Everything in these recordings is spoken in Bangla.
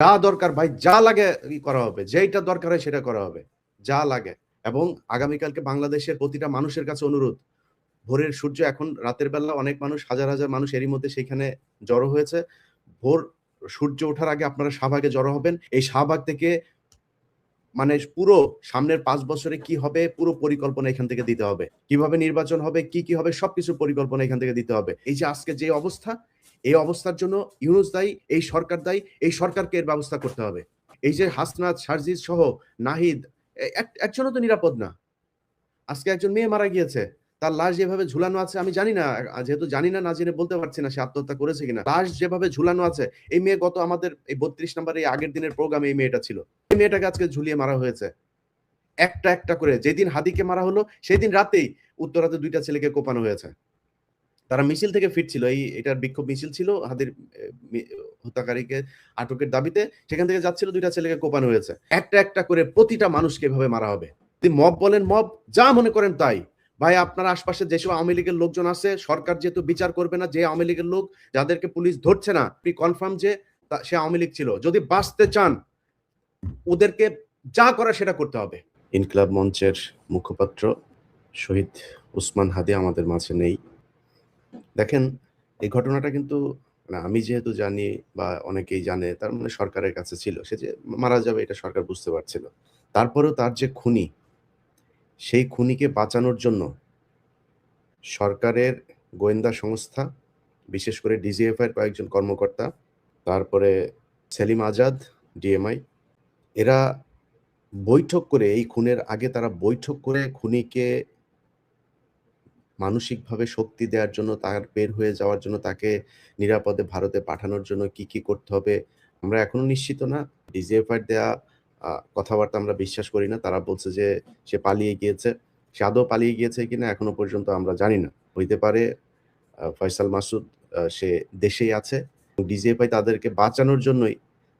যা দরকার ভাই, যা লাগে করা হবে, যেইটা দরকার হয় সেটা করা হবে, যা লাগে। এবং আগামীকালকে বাংলাদেশের প্রতিটা মানুষের কাছে অনুরোধ, ভোরের সূর্য এখন রাতের বেলা অনেক মানুষ, হাজার হাজার মানুষ এরই মধ্যে সেখানে জড়ো হয়েছে। ভোর সূর্য ওঠার আগে আপনারা শাহবাগে জড়ো হবেন। এই শাহবাগ থেকে মানে পুরো সামনের পাঁচ বছরে কি হবে, পুরো পরিকল্পনা এখান থেকে দিতে হবে। কীভাবে নির্বাচন হবে, কি কি হবে সবকিছু পরিকল্পনা এখান থেকে দিতে হবে। এই যে আজকে যে অবস্থা, এই অবস্থার জন্য ইউনুস দায়ী, এই সরকার দায়ী, এই সরকারকে এর ব্যবস্থা করতে হবে। এই যে হাসনাত সার্জিস সহ নাহিদ এক- একজনও তো নিরাপদ না। আজকে একজন মেয়ে মারা গিয়েছে, তার লাশ যেভাবে ঝুলানো আছে, আমি জানি না যেহেতু জানি না না জেনে বলতে পারছি না সে আত্মহত্যা করেছে কিনা। লাশ যেভাবে ঝুলানো আছে, এই মেয়ে গত আমাদের এই বত্রিশ নম্বর এই আগের দিনের প্রোগ্রামে এই মেয়েটা ছিল। মেয়েটাকে আজকে ঝুলিয়ে মারা হয়েছে। একটা একটা করে। যেদিন হাদিকে মারা হলো সেই দিন রাতেই উত্তরাতে দুইটা ছেলেকে কোপানো হয়েছে। তারা মিছিল থেকে ফিরছিল। এই, এটার বিক্ষোভ মিছিল ছিল হাদির হত্যাকারীকে আটকের দাবিতে। সেখান থেকে যাচ্ছিল দুইটা ছেলেকে কোপানো হয়েছে। একটা একটা করে প্রতিটা মানুষকে এভাবে মারা হবে। যদি মব বলেন মব, যা মনে করেন তাই। ভাই, আপনার আশপাশে যেসব আওয়ামী লীগের লোকজন আছে, সরকার যেহেতু বিচার করবে না, যে আওয়ামী লীগের লোক, যাদেরকে পুলিশ ধরছে না, আপনি কনফার্ম যে সে আওয়ামী লীগ ছিল। যদি বাঁচতে চান ওদেরকে যা করা সেটা করতে হবে। ইনকলাব মঞ্চের মুখপাত্র শহীদ উসমান হাদি আমাদের মাঝে নেই। দেখেন, এই ঘটনাটা কিন্তু আমি যেহেতু জানি বা অনেকেই জানে, তার মানে সরকারের কাছে ছিল, সে যে মারা যাবে এটা সরকার বুঝতে পারছিল। তারপরেও তার যে খুনি, সেই খুনিকে বাঁচানোর জন্য সরকারের গোয়েন্দা সংস্থা, বিশেষ করে ডিজিএফআই কয়েকজন কর্মকর্তা, তারপরে সেলিম আজাদ, ডিএমআই এরা বৈঠক করে, এই খুনের আগে তারা বৈঠক করে খুনিকে মানসিকভাবে শক্তি দেওয়ার জন্য, তার বের হয়ে যাওয়ার জন্য, তাকে নিরাপদে ভারতে পাঠানোর জন্য কি কি করতে হবে, আমরা এখনও নিশ্চিত না। ডিজিএফআই দেয়া কথাবার্তা আমরা বিশ্বাস করি না। তারা বলছে যে সে পালিয়ে গিয়েছে। সে আদৌ পালিয়ে গিয়েছে কিনা এখনও পর্যন্ত আমরা জানি না। হইতে পারে ফয়সাল মাসুদ সে দেশেই আছে। ডিজিএফআই তাদেরকে বাঁচানোর জন্যই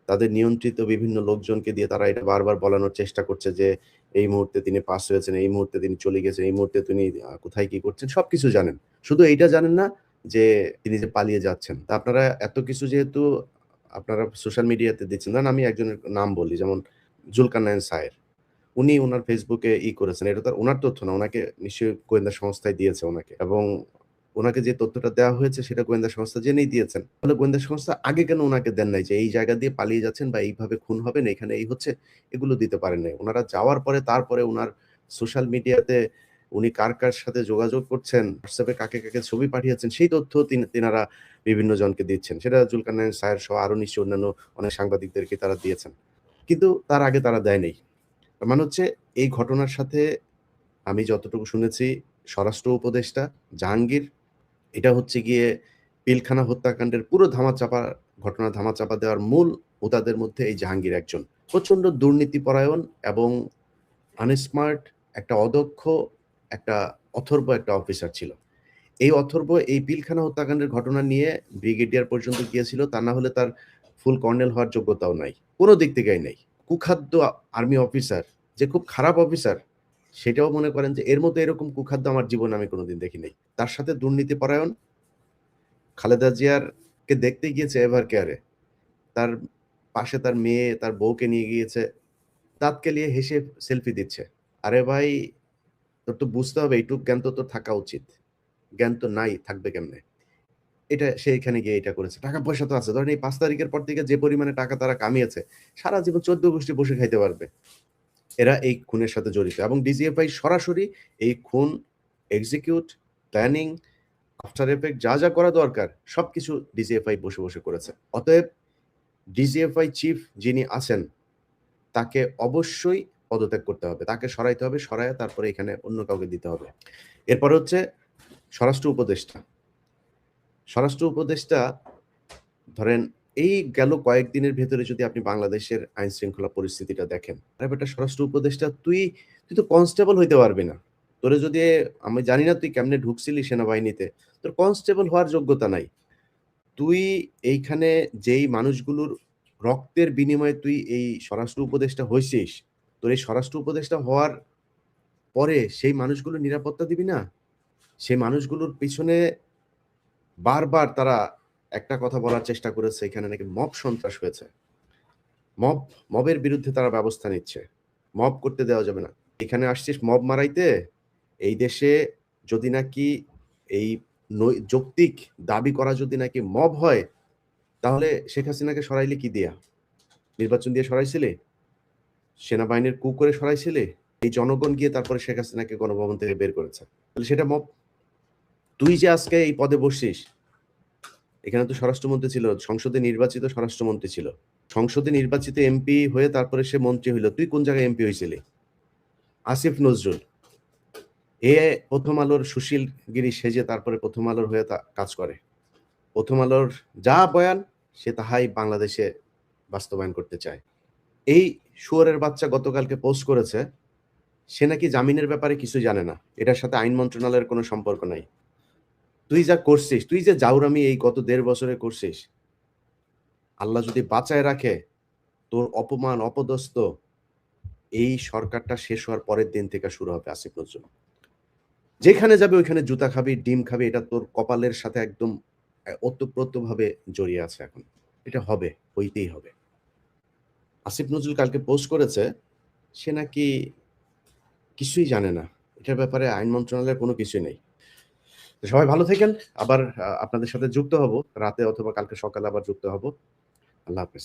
তাদের নিয়ন্ত্রিত বিভিন্ন লোকজনকে দিয়ে তারা এটা বারবার বলানোর চেষ্টা করছে যে, এই মুহূর্তে তিনি পাস হয়েছেন, এই মুহূর্তে তিনি চলে গেছেন, এই মুহূর্তে তিনি কোথায় কি করছেন, সবকিছু জানেন। শুধু এইটা জানেন না যে, তিনি যে পালিয়ে যাচ্ছেন। তা আপনারা এত কিছু যেহেতু আপনারা সোশ্যাল মিডিয়াতে দিচ্ছেন ধরেন আমি একজনের নাম বলি, যেমন জুলকানায়ন সায়ের। উনি ওনার ফেসবুকে ই করেছেন, এটা তো ওনার তথ্য না, ওনাকে নিশ্চয়ই গোয়েন্দা সংস্থায় দিয়েছে ওনাকে। এবং ওনাকে যে তথ্যটা দেওয়া হয়েছে সেটা গোয়েন্দা সংস্থা জেনেই দিয়েছেন। তাহলে গোয়েন্দা সংস্থা আগে কেন ওনাকে দেন নাই যে এই জায়গা দিয়ে পালিয়ে যাচ্ছেন বা এইভাবে খুন হবেন, এখানে এই হচ্ছে, এগুলো দিতে পারেন নাই। ওনারা যাওয়ার পরে তারপরে ওনার সোশ্যাল মিডিয়াতে উনি কার কার সাথে যোগাযোগ করছেন, হোয়াটসঅ্যাপে কাকে কাকে ছবি পাঠিয়েছেন, সেই তথ্য তিন- তিনারা বিভিন্ন জনকে দিচ্ছেন। সেটা জুলকানায়ন সায়ের সহ আরও নিশ্চয়ই অন্যান্য অনেক সাংবাদিকদেরকে তারা দিয়েছেন। কিন্তু তার আগে তারা দেয়নি মানে হচ্ছে, এই ঘটনার সাথে আমি যতটুকু শুনেছি, স্বরাষ্ট্র উপদেষ্টা জাহাঙ্গীর এটা হচ্ছে গিয়ে পিলখানা হত্যাকাণ্ডের পুরো ধামাচাপা ঘটনা, ধামাচাপা দেওয়ার মূল হোতাদের মধ্যে এই জাহাঙ্গীর একজন। প্রচণ্ড দুর্নীতিপরায়ণ এবং আনস্মার্ট একটা অদক্ষ, একটা অথর্ব একটা অফিসার ছিল। এই অথর্ব এই পিলখানা হত্যাকাণ্ডের ঘটনা নিয়ে ব্রিগেডিয়ার পর্যন্ত গিয়েছিল, তা না হলে তার ফুল কর্নেল হওয়ার যোগ্যতাও নাই। কোনো দিক থেকেই নাই। কুখাদ্য আর্মি অফিসার যে খুব খারাপ অফিসার সেটাও মনে করেন যে এর মতো এরকম কুখাদ্য আমার জীবনে আমি কোনোদিন দেখি নাই তার সাথে দুর্নীতি পরায়ণ খালেদা জিয়ার কে দেখতে গিয়েছে এভার কেয়ারে। তার পাশে তার মেয়ে, তার বউকে নিয়ে গিয়েছে। দাঁতকে নিয়ে হেসে সেলফি দিচ্ছে। আরে ভাই, তোর তো বুঝতে হবে, এইটুক জ্ঞান তো তোর থাকা উচিত। জ্ঞান তো নাই, থাকবে কেমনে? এটা সে এখানে গিয়ে এটা করেছে। টাকা পয়সা তো আছে। ধরেন এই পাঁচ তারিখের পর থেকে যে পরিমাণে টাকা তারা কামিয়েছে, সারা জীবন চোদ্দ গোষ্ঠী বসে খাইতে পারবে। এরা এই খুনের সাথে জড়িত এবং ডিজিএফআই সরাসরি এই খুন এক্সিকিউট প্ল্যানিং আফটার এফেক্ট যা যা করা দরকার, সবকিছু ডিজিএফআই বসে বসে করেছে। অতএব ডিজিএফআই চিফ যিনি আছেন, তাকে অবশ্যই পদত্যাগ করতে হবে। তাকে সরাইতে হবে সরায় তারপরে এখানে অন্য কাউকে দিতে হবে। এরপরে হচ্ছে স্বরাষ্ট্র উপদেষ্টা। স্বরাষ্ট্র উপদেষ্টা ধরেন এই গেল কয়েকদিনের ভেতরে যদি আপনি বাংলাদেশের আইন শৃঙ্খলা পরিস্থিতিটা দেখেন আরে বেটা স্বরাষ্ট্র উপদেষ্টা, তুই তুই তো কনস্টেবল হইতে পারবি না। তোরে যদি, আমি জানি না তুই কেমনে ঢুকছিলি সেনাবাহিনীতে, তোর কনস্টেবল হওয়ার যোগ্যতা নাই। তুই এইখানে যেই মানুষগুলোর রক্তের বিনিময়ে তুই এই স্বরাষ্ট্র উপদেষ্টা হয়েছিস তোর এই স্বরাষ্ট্র উপদেষ্টা হওয়ার পরে সেই মানুষগুলো নিরাপত্তা দিবি না? সেই মানুষগুলোর পিছনে বারবার তারা একটা কথা বলার চেষ্টা করেছে এখানে নাকি মব সন্ত্রাস হয়েছে মব মবের বিরুদ্ধে তারা ব্যবস্থা নিচ্ছে। মব করতে দেওয়া যাবে না। এখানে আসছিস মব মারাইতে? এই দেশে যদি নাকি এই যৌক্তিক দাবি করা যদি নাকি মব হয়, তাহলে শেখ হাসিনাকে সরাইলে কি দিয়া? নির্বাচন দিয়ে সরাইছিলে সেনাবাহিনীর কু করে সরাইছিলি? এই জনগণ গিয়ে তারপরে শেখ হাসিনাকে গণভবন থেকে বের করেছে। তাহলে সেটা মব। তুই যে আজকে এই পদে বসছিস, এখানে তো স্বরাষ্ট্রমন্ত্রী ছিল, সংসদে নির্বাচিত স্বরাষ্ট্রমন্ত্রী ছিল। সংসদে নির্বাচিত এমপি হয়ে তারপরে সে মন্ত্রী হইল। তুই কোন জায়গায় এমপি হয়েছিলি আসিফ নজরুল। এ 'প্রথম আলোর' সুশীলগিরি সেজে তারপরে 'প্রথম আলোর' হয়ে কাজ করে। 'প্রথম আলোর' যা বয়ান সে তাহাই বাংলাদেশে বাস্তবায়ন করতে চায়। এই শুয়োরের বাচ্চা গতকালকে পোস্ট করেছে, সে নাকি জামিনের ব্যাপারে কিছু জানে না। এটার সাথে আইন মন্ত্রণালয়ের কোনো সম্পর্ক নাই। তুই যা করছিস, তুই যে জাউরামি এই গত দেড় বছরে করছিস, আল্লাহ যদি বাঁচায় রাখে, তোর অপমান, অপদস্থ এই সরকারটা শেষ হওয়ার পরের দিন থেকে শুরু হবে আসিফ নজরুল। যেখানে যাবে ওইখানে জুতা খাবি, ডিম খাবি এটা তোর কপালের সাথে একদম অ্যা ওতপ্রোতভাবে জড়িয়ে আছে এখন। এটা হবে, হইতেই হবে। আসিফ নজরুল কালকে পোস্ট করেছে, সে নাকি কিছুই জানে না। এটার ব্যাপারে আইন মন্ত্রণালয়ের কোনো কিছুই নেই। তো সবাই ভালো থাকেন। আবার আপনাদের সাথে যুক্ত হব। রাতে অথবা কালকে সকালে আবার যুক্ত হব। আল্লাহ হাফেজ।